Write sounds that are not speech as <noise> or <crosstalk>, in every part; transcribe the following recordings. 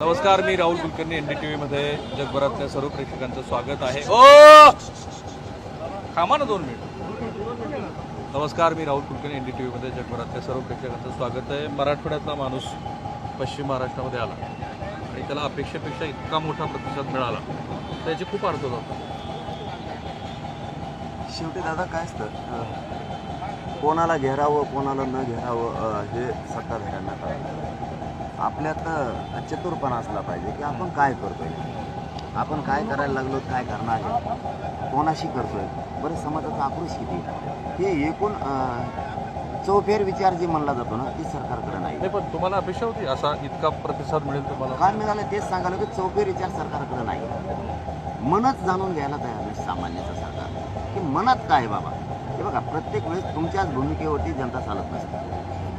नमस्कार मी Rahul Kulkarni N D T व्हीमध्ये जगभरातल्या सर्व प्रेक्षकांचं स्वागत आहे. ओ! थांबा ना दोन मिनिट. नमस्कार मी Rahul Kulkarni N D T व्हीमध्ये जगभरातल्या सर्व प्रेक्षकांचं स्वागत आहे. मराठवाड्यातला माणूस पश्चिम महाराष्ट्रामध्ये आला आणि त्याला अपेक्षेपेक्षा इतका मोठा प्रतिसाद मिळाला. त्याची खूप अर्थ होता शेवटी दादा काय असतं? कोणाला घेरावं कोणाला न घेरावं हे सत्ताधाऱ्यांना आपल्यात चतुरपणा असला पाहिजे की आपण काय करतोय? आपण काय करायला लागलो काय करणार आहे? कोणाशी करतोय? बरं समाजाचा आक्रोश किती आहे? हे एकूण चौफेर विचार जे म्हणला जातो ना ती सरकारकडे नाही. नाही पण तुम्हाला अपेक्षा होती? असा इतका प्रतिसाद मिळेल तुम्हाला? काय मिळालं तेच सांगायला की चौफेर विचार सरकारकडे नाही. मनच जाणून घ्यायला तयार नाही सामान्याचं सरकार. की मनात काय आहे बाबा? हे बघा प्रत्येक वेळेस तुमच्याच भूमिकेवरती जनता चालत नसते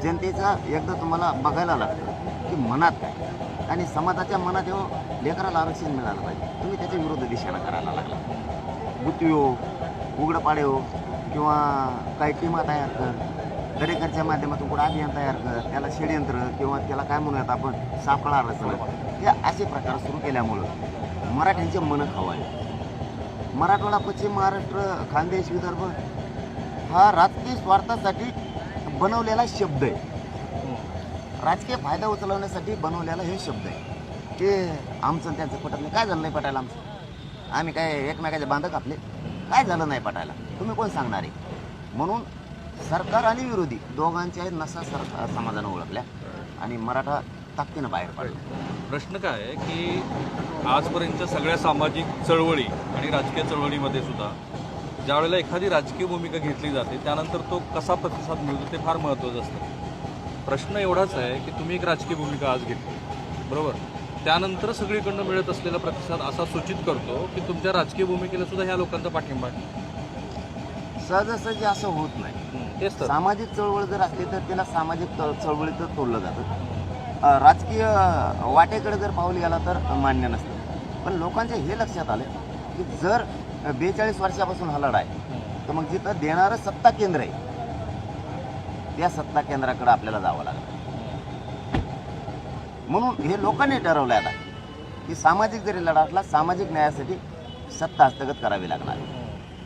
जनतेचा एकदा तुम्हाला बघायला लागतं की मनात काय. आणि समाजाच्या मनात येऊन लेकराला आरक्षण मिळालं पाहिजे. तुम्ही त्याच्या विरुद्ध दिशेनं करायला लागला. बुतवी हो हो किंवा काही टीमा तयार कर दरेकरच्या माध्यमातून कुठं अभियान तयार कर त्याला षडयंत्र किंवा त्याला काय म्हणूयात आपण सापळा आरक्षण हे असे प्रकार सुरू केल्यामुळं मराठ्यांचे मन खवाय मराठवाडा पश्चिम महाराष्ट्र खानदेश विदर्भ हा राजकीय स्वार्थासाठी बनवलेला शब्द आहे. राजकीय फायदा उचलवण्यासाठी बनवलेला हे शब्द आहे. की आमचं त्यांचं पटत नाही. काय झालं नाही पटायला आमचं? आम्ही काय एकमेकाचे बांधक आपले? काय झालं नाही पटायला? तुम्ही कोण सांगणार आहे? म्हणून सरकार आणि विरोधी दोघांच्या नसा सर समाजानं ओळखल्या आणि मराठा ताकदीनं बाहेर पडला. प्रश्न काय आहे की आजपर्यंतच्या सगळ्या सामाजिक चळवळी आणि राजकीय चळवळीमध्ये सुद्धा ज्यावेळेला एखादी राजकीय भूमिका घेतली जाते त्यानंतर तो कसा प्रतिसाद मिळतो ते फार महत्त्वाचं असतं. प्रश्न एवढाच आहे की तुम्ही एक राजकीय भूमिका आज घेतली बरोबर? त्यानंतर सगळीकडनं मिळत असलेला प्रतिसाद असा सूचित करतो की तुमच्या राजकीय भूमिकेला सुद्धा ह्या लोकांचा पाठिंबा आहे. सहजासहजी असं होत नाही. तेच तर. सामाजिक चळवळ जर असली तर त्याला सामाजिक चळ- चळवळीतच तोडलं जातं. राजकीय वाटेकडे जर पाऊल गेला तर मान्य नसतं. पण लोकांच्या हे लक्षात आलं की जर बेचाळीस वर्षापासून हा लढा आहे तर मग जिथं देणारं सत्ता केंद्र आहे त्या सत्ता केंद्राकडे आपल्याला जावं लागलं म्हणून हे लोकांनी ठरवलं आता की सामाजिक जरी लढा असला सामाजिक न्यायासाठी सत्ता हस्तगत करावी लागणार.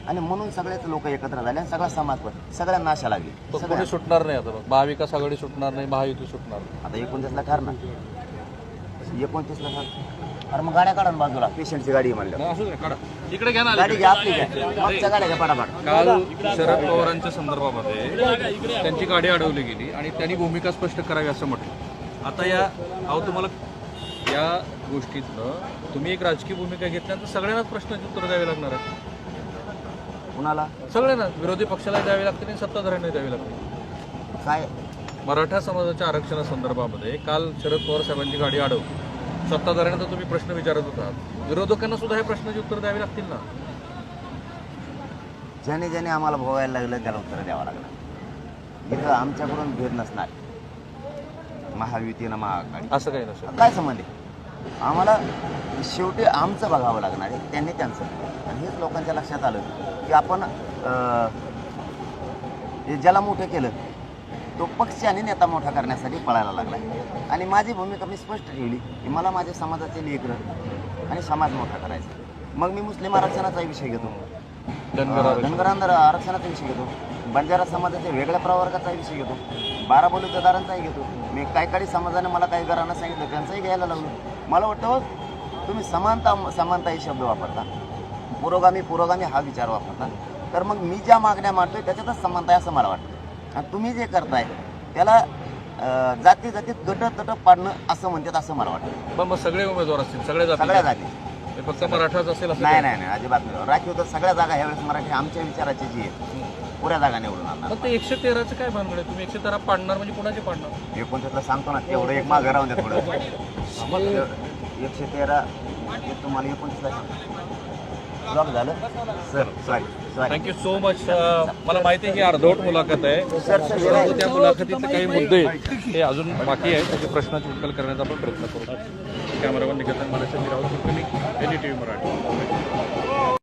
आणि म्हणून सगळेच लोक एकत्र झाले आणि सगळा समाज पण सगळ्या नाशा लागली सुटणार नाही आता. महाविकास आघाडी सुटणार नाही महायुती सुटणार. आता एकोणतीसला ठरणार एकोणतीसला ठर अरे मग गाड्या काढा ना बाजूला. पेशंटची गाडी आहे म्हणलं. नाही, असू दे काढा. इकडे घ्या ना गाडी घ्या आपली घ्या. मागच्या गाड्या घ्या पटापट. काल शरद पवारांच्या संदर्भामध्ये त्यांची गाडी अडवली गेली आणि त्यांनी भूमिका स्पष्ट करावी असं म्हटलं. आता या अहो तुम्हाला या गोष्टीतनं तुम्ही एक राजकीय भूमिका घेतल्यानंतर सगळ्यांनाच प्रश्नाची उत्तर द्यावी लागणार आहे कुणाला? सगळ्यांना विरोधी पक्षाला द्यावी लागते आणि सत्ताधाऱ्यांना द्यावी लागते काय? मराठा समाजाच्या आरक्षणासंदर्भामध्ये काल शरद पवार साहेबांची गाडी अडवली सत्ताधाऱ्यांना तर तुम्ही प्रश्न विचारत होता. विरोधकांना सुद्धा हे प्रश्नाची उत्तर द्यावी लागतील ना? ज्याने ज्याने आम्हाला भोगायला लागलं त्याला उत्तर द्यावं लागलं. इथं आमच्याकडून भेद नसणार. महायुतीनं महाआघाडी असं काही नसेल काय संबंध आहे? आम्हाला शेवटी आमचं बघावं लागणार आहे त्यांनी त्यांचं. आणि हेच लोकांच्या लक्षात आलं की आपण ज्याला मोठं केलं तो पक्ष आणि नेता मोठा करण्यासाठी पळायला लागला आणि माझी भूमिका मी स्पष्ट ठेवली की मला माझ्या समाजाचे लेकरं आणि समाज मोठा करायचा मग मी मुस्लिम आरक्षणाचा विषय घेतो. धनगर. धनगरांना आरक्षणाचा विषय घेतो. बंजारा समाजाच्या वेगळ्या प्रवर्गाचा विषय घेतो. बारा बलुतेदारांचाही घेतो. मी काही काही समाजाने मला काही घरांना सांगितलं त्यांचाही घ्यायला लागलो मला वाटतं हो, तुम्ही समानता समानता हे शब्द वापरता. पुरोगामी पुरोगामी हा विचार वापरता. तर मग मी ज्या मागण्या मांडतोय त्याच्यातच समानता आहे असं मला वाटतं. आणि तुम्ही जे करताय त्याला जाती जातीत गट तट पाडणं असं म्हणतात असं मला वाटतं. पण मग सगळे उमेदवार असतील सगळ्या जाती सगळ्या जाती. फक्त मराठाच असेल असं नाही नाही नाही अजिबात नाही. राखीव तर सगळ्या जागा ह्यावेळेस मराठी आमच्या विचाराची जी आहे पुऱ्या जागा निवडून आणणार. मग ते एकशे तेराचं काय भानगड आहे? तुम्ही एकशे तेरा पाडणार म्हणजे कुणाचे पाडणार? एकोणतीसला सांगतो ना तेवढं एक मागं राहून द्या थोडं. <laughs> एकशे तेरा तुम्हाला एकोणतीसला झालं? Sir sorry sorry thank you so much मला माहिती आहे की अर्धवट मुलाखत आहे. सर परंतु त्या मुलाखतीतले काही मुद्दे हे अजून बाकी आहेत. त्याचे प्रश्नाची उकल करण्याचा आपण प्रयत्न करू. कॅमेरामॅन निकेतन मला Rahul Kulkarni N T V Marathi.